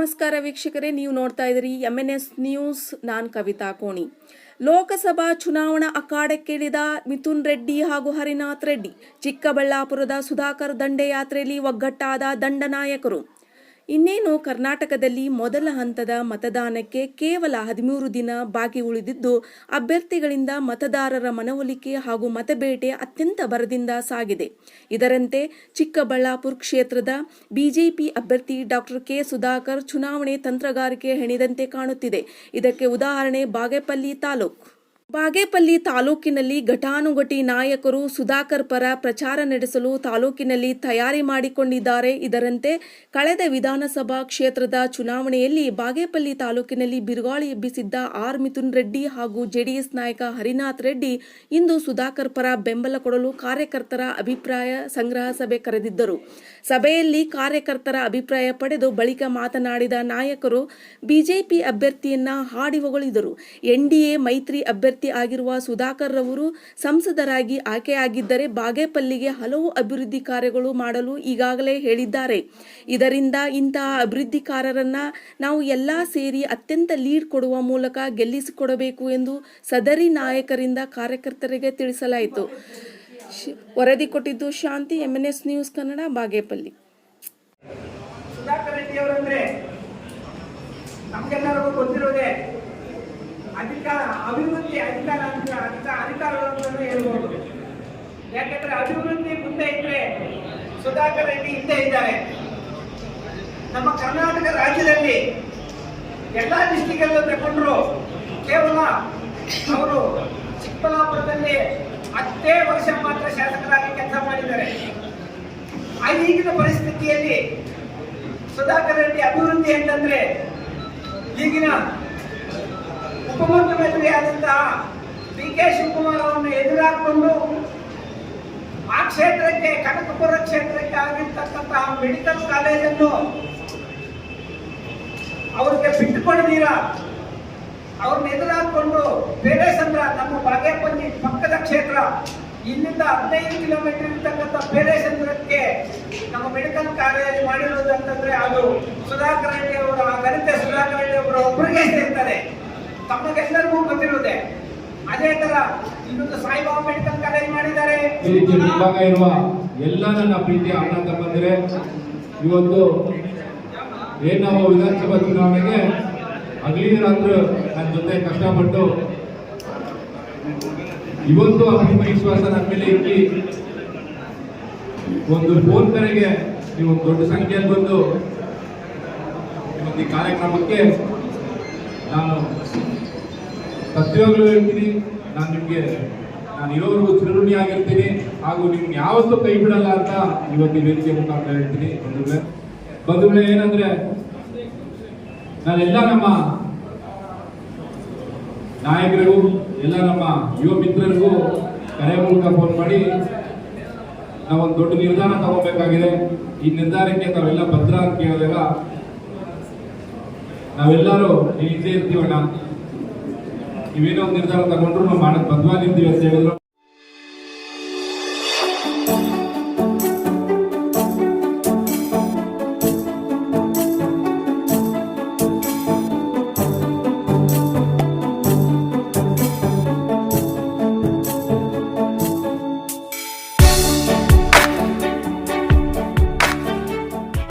ನಮಸ್ಕಾರ ವೀಕ್ಷಕರೇ, ನೀವು ನೋಡ್ತಾ ಇದ್ದೀರಿ ಎಂ ಎನ್ ಎಸ್ ನ್ಯೂಸ್ ನಾನ್ ಕವಿತಾ ಕೋಣಿ. ಲೋಕಸಭಾ ಚುನಾವಣಾ ಅಖಾಡಕ್ಕಿಳಿದ ಮಿಥುನ್ ರೆಡ್ಡಿ ಹಾಗೂ ಹರಿನಾಥ್ ರೆಡ್ಡಿ, ಚಿಕ್ಕಬಳ್ಳಾಪುರದ ಸುಧಾಕರ್ ದಂಡಯಾತ್ರೆಯಲ್ಲಿ ಒಗ್ಗಟ್ಟಾದ ದಂಡನಾಯಕರು. ಇನ್ನೇನು ಕರ್ನಾಟಕದಲ್ಲಿ ಮೊದಲ ಹಂತದ ಮತದಾನಕ್ಕೆ ಕೇವಲ ಹದಿಮೂರು ದಿನ ಬಾಕಿ ಉಳಿದಿದ್ದು, ಅಭ್ಯರ್ಥಿಗಳಿಂದ ಮತದಾರರ ಮನವೊಲಿಕೆ ಹಾಗೂ ಮತಬೇಟೆ ಅತ್ಯಂತ ಭರದಿಂದ ಸಾಗಿದೆ. ಇದರಂತೆ ಚಿಕ್ಕಬಳ್ಳಾಪುರ ಕ್ಷೇತ್ರದ ಬಿಜೆಪಿ ಅಭ್ಯರ್ಥಿ ಡಾಕ್ಟರ್ ಕೆ. ಸುಧಾಕರ್ ಚುನಾವಣೆ ತಂತ್ರಗಾರಿಕೆ ಹೆಣಿದಂತೆ ಕಾಣುತ್ತಿದೆ. ಇದಕ್ಕೆ ಉದಾಹರಣೆ ಬಾಗೇಪಲ್ಲಿ ತಾಲೂಕು. ಬಾಗೇಪಲ್ಲಿ ತಾಲೂಕಿನಲ್ಲಿ ಘಟಾನುಘಟಿ ನಾಯಕರು ಸುಧಾಕರ್ ಪರ ಪ್ರಚಾರ ನಡೆಸಲು ತಾಲೂಕಿನಲ್ಲಿ ತಯಾರಿ ಮಾಡಿಕೊಂಡಿದ್ದಾರೆ. ಇದರಂತೆ ಕಳೆದ ವಿಧಾನಸಭಾ ಕ್ಷೇತ್ರದ ಚುನಾವಣೆಯಲ್ಲಿ ಬಾಗೇಪಲ್ಲಿ ತಾಲೂಕಿನಲ್ಲಿ ಬಿರುಗಾಳಿ ಎಬ್ಬಿಸಿದ್ದ ಆರ್ ಮಿಥುನ್ ರೆಡ್ಡಿ ಹಾಗೂ ಜೆಡಿಎಸ್ ನಾಯಕ ಹರಿನಾಥ್ ರೆಡ್ಡಿ ಇಂದು ಸುಧಾಕರ್ ಪರ ಬೆಂಬಲ ಕೊಡಲು ಕಾರ್ಯಕರ್ತರ ಅಭಿಪ್ರಾಯ ಸಂಗ್ರಹ ಸಭೆ ಕರೆದಿದ್ದರು. ಸಭೆಯಲ್ಲಿ ಕಾರ್ಯಕರ್ತರ ಅಭಿಪ್ರಾಯ ಪಡೆದು ಬಳಿಕ ಮಾತನಾಡಿದ ನಾಯಕರು, ಬಿಜೆಪಿ ಅಭ್ಯರ್ಥಿಯನ್ನ ಹಾಡಿ ಹೊಗಳಿದರು ಎನ್ಡಿಎ ಮೈತ್ರಿ ಅಭ್ಯರ್ಥಿ ಆಗಿರುವ ಸುಧಾಕರ್ ರವರು ಸಂಸದರಾಗಿ ಆಯ್ಕೆಯಾಗಿದ್ದರೆ ಬಾಗೇಪಲ್ಲಿಗೆ ಹಲವು ಅಭಿವೃದ್ಧಿ ಕಾರ್ಯಗಳು ಮಾಡಲು ಈಗಾಗಲೇ ಹೇಳಿದ್ದಾರೆ. ಇದರಿಂದ ಇಂತಹ ಅಭಿವೃದ್ಧಿಕಾರರನ್ನ ನಾವು ಎಲ್ಲಾ ಸೇರಿ ಅತ್ಯಂತ ಲೀಡ್ ಕೊಡುವ ಮೂಲಕ ಗೆಲ್ಲಿಸಿಕೊಡಬೇಕು ಎಂದು ಸದರಿ ನಾಯಕರಿಂದ ಕಾರ್ಯಕರ್ತರಿಗೆ ತಿಳಿಸಲಾಯಿತು. ವರದಿ ಕೊಟ್ಟಿದ್ದು ಶಾಂತಿ ಎಂಎನ್ಎಸ್ ನ್ಯೂಸ್ ಕನ್ನಡ, ಬಾಗೇಪಲ್ಲಿ. ನಮ್ಗೆಲ್ಲರಿಗೂ ಗೊತ್ತಿರೋದೇ ಅಧಿಕಾರ, ಅಭಿವೃದ್ಧಿ ಅಧಿಕಾರ ಅಂತ ಅಧಿಕಾರ ಅಧಿಕಾರಗಳನ್ನು ಹೇಳ್ಬೋದು. ಯಾಕಂದ್ರೆ ಅಭಿವೃದ್ಧಿ ಮುಂದೆ ಇದ್ರೆ ಸುಧಾಕರ್ ರೆಡ್ಡಿ ಹಿಂದೆ ಇದ್ದಾರೆ. ನಮ್ಮ ಕರ್ನಾಟಕ ರಾಜ್ಯದಲ್ಲಿ ಎಲ್ಲ ಡಿಸ್ಟಿಕಲ್ಲೂ ತಗೊಂಡ್ರು ಕೇವಲ ಅವರು ಚಿಕ್ಕಬಳ್ಳಾಪುರದಲ್ಲಿ ಹತ್ತೇ ವರ್ಷ ಮಾತ್ರ ಶಾಸಕರಾಗಿ ಕೆಲಸ ಮಾಡಿದ್ದಾರೆ. ಈಗಿನ ಪರಿಸ್ಥಿತಿಯಲ್ಲಿ ಸುಧಾಕರ್ ರೆಡ್ಡಿ ಅಭಿವೃದ್ಧಿ ಅಂತಂದ್ರೆ ಈಗಿನ ಉಪಮುಖ್ಯಮಂತ್ರಿಯಾದಂತಹ ಡಿ ಕೆ ಶಿವಕುಮಾರ್ ಅವರನ್ನು ಎದುರಾಕೊಂಡು ಆ ಕ್ಷೇತ್ರಕ್ಕೆ, ಕನಕಪುರ ಕ್ಷೇತ್ರಕ್ಕೆ ಆಗಿರ್ತಕ್ಕಂತಹ ಮೆಡಿಕಲ್ ಕಾಲೇಜನ್ನು ಅವ್ರಿಗೆ ಬಿಟ್ಟುಕೊಂಡಿದ್ದೀರಾ ಅವ್ರನ್ನ ಎದುರಾಕೊಂಡು ಬೇರೆ ಸಂದ್ರ ನಮ್ಮ ಬಾಗೇಪಲ್ಲಿ ಪಕ್ಕದ ಕ್ಷೇತ್ರ, ಇಲ್ಲಿಂದ ಹದಿನೈದು ಕಿಲೋಮೀಟರ್ ಇರ್ತಕ್ಕಂಥ ಬೇರೇಸಂದ್ರಕ್ಕೆ ನಮ್ಮ ಮೆಡಿಕಲ್ ಕಾಲೇಜ್ ಮಾಡಿರೋದು ಅಂತಂದ್ರೆ ಅದು ಸುಧಾಕರ್ ರೆಡ್ಡಿ ಅವರ ಗಣಿತ ಸುಧಾಕರ್ ರೆಡ್ಡಿ ಅವರ ಒಬ್ಬರಿಗೆ ಸೇರ್ತಾರೆ. ತಮಗೆಲ್ಲರಿಗೂ ಗೊತ್ತಿರುತ್ತೆ. ಅದೇ ತರ ಇನ್ನೊಂದು ಸಾಯಿಬಾಬಾ ಮೆಡಿಕಲ್ ಕಾಲೇಜ್ ಮಾಡಿದ್ದಾರೆ. ಈ ರೀತಿ ವಿಭಾಗ ಇರುವ ಎಲ್ಲ ನನ್ನ ಪ್ರೀತಿಯ ಅಣ್ಣ ತಮ್ಮಂದಿರೆ, ಇವತ್ತು ಏನ್ ನಾವು ವಿಧಾನಸಭಾ ಚುನಾವಣೆಗೆ ಹಗಲಿ ರಾತ್ರಿ ನನ್ನ ಜೊತೆ ಕಷ್ಟಪಟ್ಟು ಇವತ್ತು ಅಭಿಮ ವಿಶ್ವಾಸ ನನ್ನ ಮೇಲೆ ಇಕ್ಕಿ ಒಂದು ಫೋನ್ ಕರೆಗೆ ನೀವು ದೊಡ್ಡ ಸಂಖ್ಯೆಯಲ್ಲಿ ಬಂದು ಇವತ್ತು ಈ ಕಾರ್ಯಕ್ರಮಕ್ಕೆ ನಾನು ಸತ್ಯವಾಗ್ಲೂ ಹೇಳ್ತೀನಿ. ನಾನು ನಿಮಗೆ, ನಾನು ಇರೋವರೆಗೂ ಚಿರಋಣಿ ಆಗಿರ್ತೀನಿ. ಹಾಗೂ ನಿಮ್ಗೆ ಯಾವತ್ತೂ ಕೈ ಬಿಡಲ್ಲ ಅಂತ ಇವತ್ತು ಈ ವೇದಿಕೆ ಮುಖಾಂತರ ಹೇಳ್ತೀನಿ. ಬಂಧುಗಳೇ ಬಂಧುಗಳೇ, ಏನಂದ್ರೆ, ನಾನೆಲ್ಲ ನಮ್ಮ ನಾಯಕರಿಗೂ, ಎಲ್ಲ ನಮ್ಮ ಯುವ ಮಿತ್ರರಿಗೂ ಕರೆ ಮೂಲಕ ಫೋನ್ ಮಾಡಿ, ನಾವೊಂದು ದೊಡ್ಡ ನಿರ್ಧಾರ ತಗೋಬೇಕಾಗಿದೆ. ಈ ನಿರ್ಧಾರಕ್ಕೆ ತಾವೆಲ್ಲ ಭದ್ರ ಅಂತ ಕೇಳಿದಾಗ ನಾವೆಲ್ಲರೂ ಇಲ್ಲಿ ಇರ್ತೀವಣ್ಣ ನೀವೇನೋ ಒಂದು ನಿರ್ಧಾರ ತಗೊಂಡ್ರು ನಾವು ಮಾಡಕ್ ಬದ್ಧವಾಗಿರ್ತೀವಿ ಅಂತ ಹೇಳಿದ್ರು.